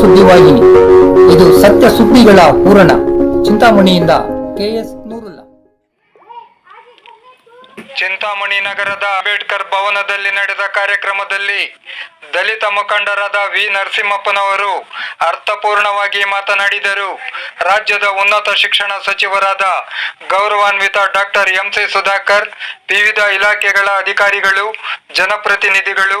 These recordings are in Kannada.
ಸುದ್ದಿವಾಹಿನಿ ಇದು ಸತ್ಯ ಸುದ್ದಿಗಳ ಪೂರಣ ಚಿಂತಾಮಣಿಯಿಂದ ಕೆಎಸ್ ನೂರುಲ್ಲ. ಚಿಂತಾಮಣಿ ನಗರದ ಅಂಬೇಡ್ಕರ್ ಭವನದಲ್ಲಿ ನಡೆದ ಕಾರ್ಯಕ್ರಮದಲ್ಲಿ ದಲಿತ ಮುಖಂಡರಾದ ವಿ. ನರಸಿಂಹಪ್ಪನವರು ಅರ್ಥಪೂರ್ಣವಾಗಿ ಮಾತನಾಡಿದರು. ರಾಜ್ಯದ ಉನ್ನತ ಶಿಕ್ಷಣ ಸಚಿವರಾದ ಗೌರವಾನ್ವಿತ ಡಾಕ್ಟರ್ ಎಂಸಿ ಸುಧಾಕರ್, ವಿವಿಧ ಇಲಾಖೆಗಳ ಅಧಿಕಾರಿಗಳು, ಜನಪ್ರತಿನಿಧಿಗಳು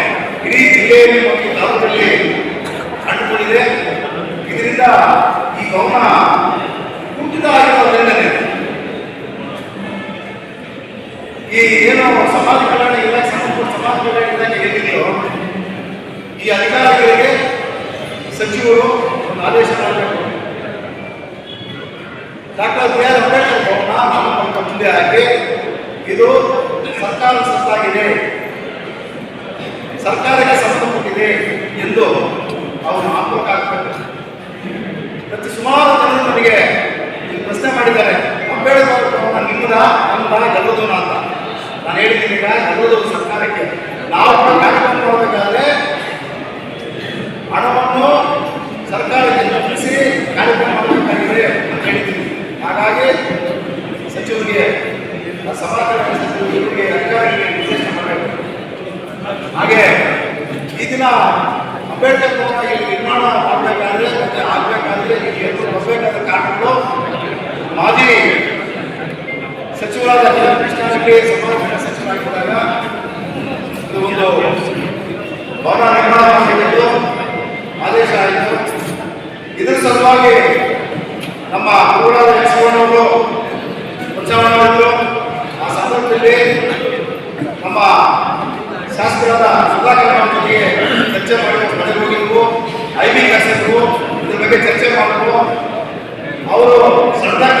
ಏನು ಸಮಾಜ ಕಲ್ಯಾಣ ಇಲಾಖೆ, ಸಂಪೂರ್ಣ ಸಮಾಜ ಕಲ್ಯಾಣ ಇಲಾಖೆ ಏನಿದೆಯೋ ಈ ಅಧಿಕಾರಿಗಳಿಗೆ ಸಚಿವರು ಒಂದು ಆದೇಶ ಮಾಡಬೇಕು doctor B R Ambedkar Bhavan ಮುಂದೆ ಹಾಕಿ, ಇದು ಸರ್ಕಾರ ಸತ್ತಾಗಿದೆ. ಸರ್ಕಾರಕ್ಕೆ ಸಂಬಂಧಪಟ್ಟಿದೆ ಎಂದು ಅವರು ಹಾಕಬೇಕು ಪ್ರತಿ ಸುಮಾರು ಜನರು ನನಗೆ ಪ್ರಶ್ನೆ ಮಾಡಿದ್ದಾರೆ. ಅಂಬೇಡ್ಕರ್ ಭವನ ನಿಮ್ಮದ ನಮ್ಮದ ಗೆಲ್ಲೋದನ ಅಂತ. ನಾನು ಹೇಳಿದ್ದೀನಿ ಗೆಲ್ಲೋದು ಸರ್ಕಾರಕ್ಕೆ. ನಾವು ಕಾರ್ಯಕ್ರಮ ಮಾಡಬೇಕಾದ್ರೆ ಹಣವನ್ನು ಸರ್ಕಾರಕ್ಕೆ ತಪ್ಪಿಸಿ ಕಾರ್ಯಕ್ರಮ ಮಾಡಬೇಕಾಗಿದೆ ಅಂತ ಹೇಳ್ತೀನಿ ಹಾಗಾಗಿ ಸಚಿವರಿಗೆ ಸಮಾಜ ಸಚಿವರು ಇವರಿಗೆ ಅಧಿಕಾರಿಗಳಿಗೆ ನಿರ್ದೇಶನ ಮಾಡಬೇಕು ಹಾಗೆ ಈ ದಿನ ಅಂಬೇಡ್ಕರ್ ಇಲ್ಲಿ ನಿರ್ಮಾಣ ಮಾಡಬೇಕಾದ್ರೆ ಮತ್ತೆ ಆಗಬೇಕಾದ್ರೆ ಏನು ಬರಬೇಕಾದ ಕಾರಣಗಳು ಮಾಜಿ ಸಚಿವರಾದ ಕೃಷ್ಣಾರೆಡ್ಡಿ ಸಮಾಜ ಸಚಿವರಾಗಿದ್ದಾಗ ಇದು ಒಂದು ಭವನ ಆದೇಶ ಆಯಿತು ಇದರ ಸಲುವಾಗಿ ನಮ್ಮ ಗುರುಗಳಾದ ಯಶವಣ್ಣವರು ಮಾಡಿದ್ರು. ಆ ಸಂದರ್ಭದಲ್ಲಿ ನಮ್ಮ ಶಾಸಕರಾದ ಸುಧಾಕರ್ ಜೊತೆಗೆ ಚರ್ಚೆ ಮಾಡಿ ಮನೆಗೆ ಹೋಗಿದ್ವು. ಐ ಬಿ ಶಾಸಕರು ಇದ್ರ ಬಗ್ಗೆ ಚರ್ಚೆ ಮಾಡಿದ್ರು. ಅವರು ಸಣ್ಣದಾಗಿ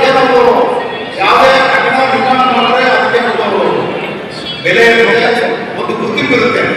ಒಂದು